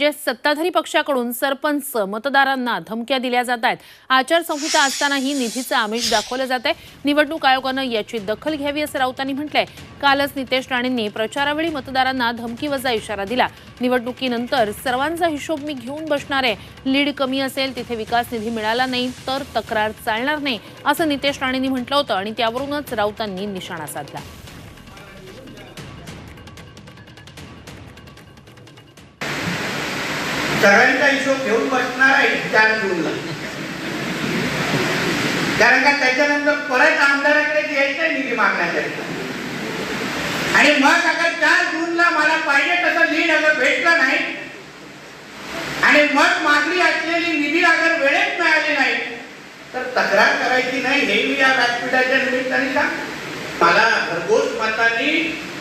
जे सत्ताधारी पक्षाकडून सरपंच मतदारांना धमक्या दिल्या जात आहेत. आचारसंहिता असतानाही निधीचं आमिष दाखवलं जात आहे निवडणूक आयोगानं याची दखल घ्यावी असं राऊतांनी म्हटलंय. कालच नितेश राणेंनी प्रचारावेळी मतदारांना धमकीवजा इशारा दिला. निवडणुकीनंतर सर्वांचा हिशोब मी घेऊन बसणार आहे. लीड कमी असेल तिथे विकास निधी मिळाला नाही तर तक्रार चालणार नाही असं नितेश राणेंनी म्हटलं होतं आणि त्यावरूनच राऊतांनी निशाणा साधला. सगळ्यांचा हिशोब घेऊन बसणार आहे चार जूनला. कारण का त्याच्यानंतर परत आमदाराकडे यायचंय निधी मागण्यासाठी. आणि मग अगर चार जूनला मला पाहिजे तसं लीड अगर भेटलं नाही आणि मग मागणी असलेली निधी अगर वेळेत मिळाली नाही तर तक्रार करायची नाही हे मी या व्यासपीठाच्या निमित्ताने सांग मला घरघोष मतांनी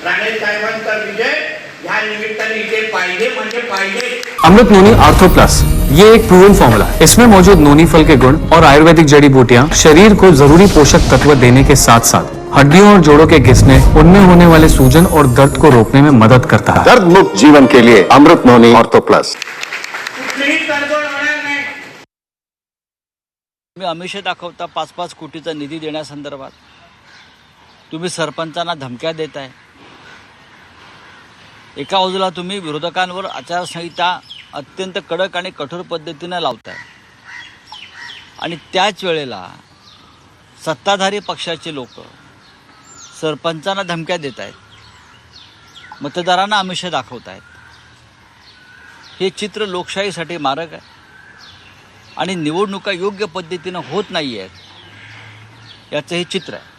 राणे साहेबांचा विजय ह्या निमित्ताने इथे पाहिजे म्हणजे पाहिजे अमृत नोनी आर्थो प्लस ये एक प्रूवन फॉर्मूला है। इसमें मौजूद नोनी फल के गुण और आयुर्वेदिक जड़ी बूटियाँ शरीर को जरूरी पोषक तत्व देने के साथ साथ हड्डियों और जोड़ों के घिसने उनमें होने वाले सूजन और दर्द को रोकने में मदद करता है। दर्द मुक्त जीवन के लिए अमृत नोनी ऑर्थो प्लस कुठलीही तडजोड होणार नाही. तुम्ही आमिष दाखवता पाच पाच कोटीचा निधी देण्यासंदर्भात. तुम्ही सरपंचांना धमक्या देत आहे एका बाजूला तुम्ही विरोधकांवर आचारसंहिता अत्यंत कडक आणि कठोर पद्धतीनं लावताय. आणि त्याच वेळेला सत्ताधारी पक्षाचे लोक सरपंचांना धमक्या देत आहेत मतदारांना आमिष दाखवत आहेत हे चित्र लोकशाहीसाठी मारक आहे. आणि निवडणुका योग्य पद्धतीनं होत नाही आहेत याचं हे चित्र आहे.